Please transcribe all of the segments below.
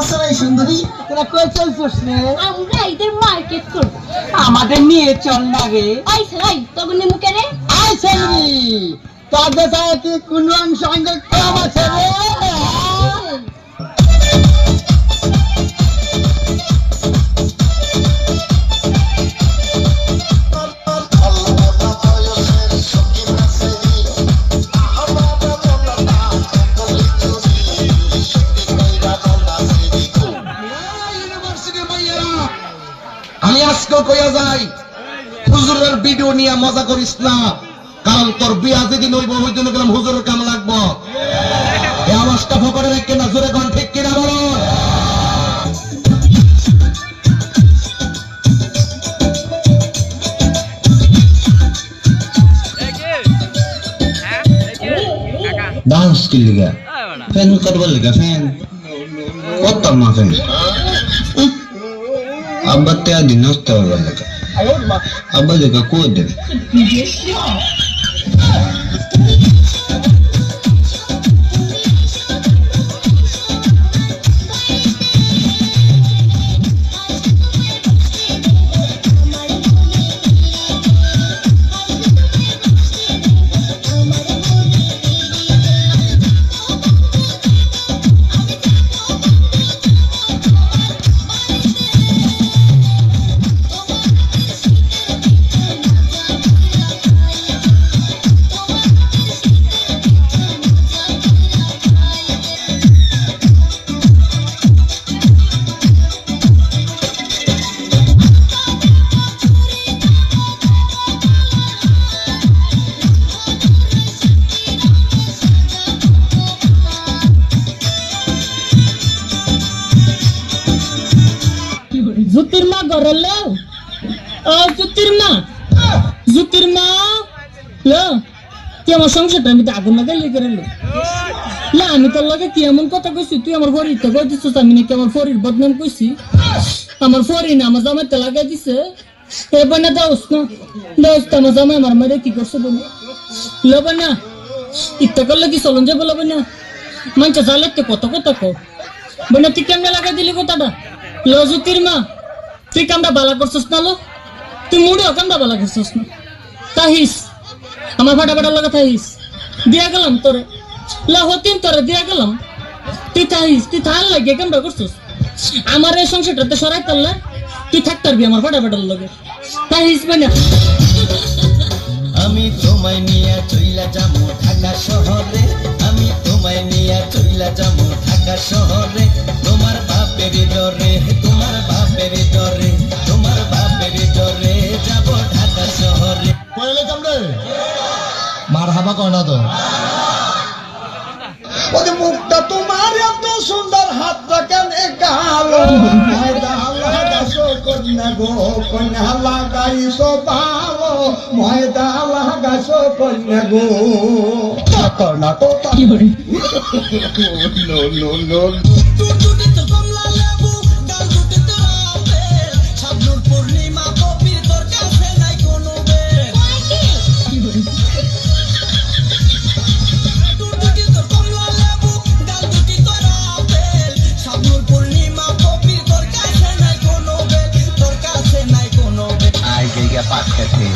সমস্যা নাই সুন্দরী তোরা কই চলছিস রে? আমরা এদের মার্কেট করব। আমাদের নিয়ে চল না রে। আই সাই তখন মুখে রে? আই সাই তোর দেশে কি কোন অংশ অঙ্গ কম আছে রে? ভিডিও নিয়ে মজা করিস না। কারণ তোর বিয়া যেদিন হইব, ওই জন্য গেলাম হুজুরের কাম লাগবো। এই আওয়াজটা ফকরে রাখকে না জোরে কোন, ঠিক কিনা বলো? ডান্স কি লিগা? আদি নষ্ট হবার লিগা। আব্বা লিগা জুতির মা ঘরে লো ও জুতির মা জুতির মা লো। তুই আমার সংসারটা আমি তো আগুন লাগাই লেগে লো না আমি তোর লগে কি এমন কথা কইছি? তুই আমার ফরির তো কই দিছিস আমি নাকি আমার ফরির বদনাম কইছি। আমার ফরি না, আমার জামাইতে লাগাই দিছে। এ বনা দাওস না দাওস তো আমার জামাই আমার মারে কি করছে বলে? লবে না ইত্যা করলে কি চলন যাব লবে না মানছে চালে তো কত কথা কো? বনা, তুই কেমনে লাগাই দিলি কথাটা? লজুতির মা তুই কামটা বালা করছিস না লো? তুই মুড়েও কামটা বালা করছিস না। তাহিস, আমার ফাটা ফাটা লাগা তাহিস। দিয়া গেলাম তোরে। হতিন তোরে দিয়া গেলাম। তুই তাহিস, তুই থাল লাগে কামটা করছিস। আমার এই সংসারটাতে সরাই তাল্লা তুই থাক পারবি আমার ফাটা ফাটার লগে। তাহিস মানে আমি তোমায় নিয়ে চইলা যাব ঢাকা শহরে। আমি তোমায় নিয়ে চইলা যাব ঢাকা শহরে। কামড়ে মার হাবা কয় না তো? ওদের মুখটা তোমার এত সুন্দর হাতটা কেন গালো কন্যা গো কন্যা লাগাইছো ভালো ময়দা লাগাইছো কন্যা গো। কন্যা आखे थे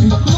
Thank you.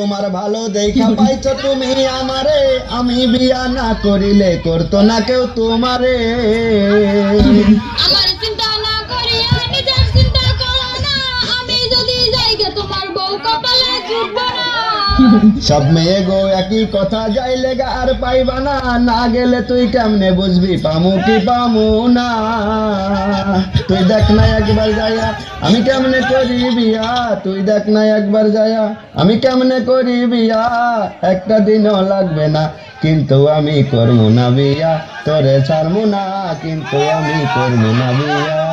তোমার ভালো দেখা পাইছো তুমি আমারে। আমি বিয়া না করিলে করতো না কেউ তোমারে। তোমার বউ কপালে সব মেয়ে গো একই কথা যাইলে গা আর পাইবা না না গেলে তুই কেমনে বুঝবি? পামু কি পামু না। তুই দেখ না একবার যায়া, আমি কেমনে করি বিয়া? তুই দেখ না একবার যায়া, আমি কেমনে করি বিয়া? একটা দিনও লাগবে না, কিন্তু আমি করব না বিয়া। তোরে ছাড়বো না, কিন্তু আমি করব না বিয়া।